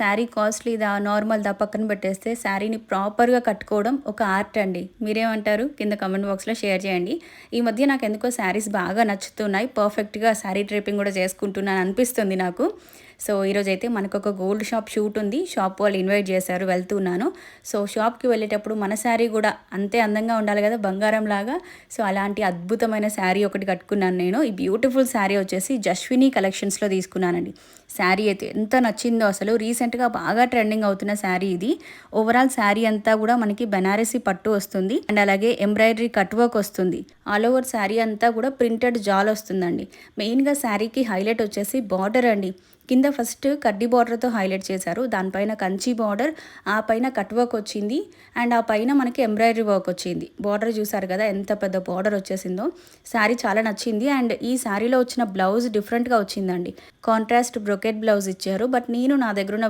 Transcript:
శారీ కాస్ట్లీదా నార్మల్దా పక్కన పెట్టేస్తే శారీని ప్రాపర్గా కట్టుకోవడం ఒక ఆర్ట్ అండి. మీరేమంటారు? కింద కమెంట్ బాక్స్లో షేర్ చేయండి. ఈ మధ్య నాకు ఎందుకో శారీస్ బాగా నచ్చుతున్నాయి. పర్ఫెక్ట్గా శారీ డ్రేపింగ్ కూడా చేసుకుంటున్నాను అనిపిస్తుంది నాకు. సో ఈరోజు అయితే మనకు ఒక గోల్డ్ షాప్ షూట్ ఉంది. షాప్ వాళ్ళు ఇన్వైట్ చేశారు వెళ్తున్నాను. సో షాప్కి వెళ్ళేటప్పుడు మన శారీ కూడా అంతే అందంగా ఉండాలి కదా బంగారం లాగా. సో అలాంటి అద్భుతమైన శారీ ఒకటి కట్టుకున్నాను నేను. ఈ బ్యూటిఫుల్ శారీ వచ్చేసి జస్విని కలెక్షన్స్లో తీసుకున్నానండి. శారీ అయితే ఎంత నచ్చిందో అసలు. రీసెంట్గా బాగా ట్రెండింగ్ అవుతున్న శారీ ఇది. ఓవరాల్ శారీ అంతా కూడా మనకి బెనారసీ పట్టు వస్తుంది. అండ్ అలాగే ఎంబ్రాయిడరీ కట్ వర్క్ వస్తుంది. ఆల్ ఓవర్ శారీ అంతా కూడా ప్రింటెడ్ జాల్ వస్తుందండి. మెయిన్గా శారీకి హైలైట్ వచ్చేసి బార్డర్ అండి. కింద ఫస్ట్ కడ్డీ బార్డర్తో హైలైట్ చేశారు. దానిపైన కంచి బార్డర్ ఆ పైన కట్ వర్క్ వచ్చింది అండ్ ఆ పైన మనకి ఎంబ్రాయిడరీ వర్క్ వచ్చింది. బార్డర్ చూసారు కదా ఎంత పెద్ద బార్డర్ వచ్చేసిందో. శారీ చాలా నచ్చింది అండ్ ఈ శారీలో వచ్చిన బ్లౌజ్ డిఫరెంట్గా వచ్చిందండి. కాంట్రాస్ట్ బ్రొకెట్ బ్లౌజ్ ఇచ్చారు. బట్ నేను నా దగ్గర ఉన్న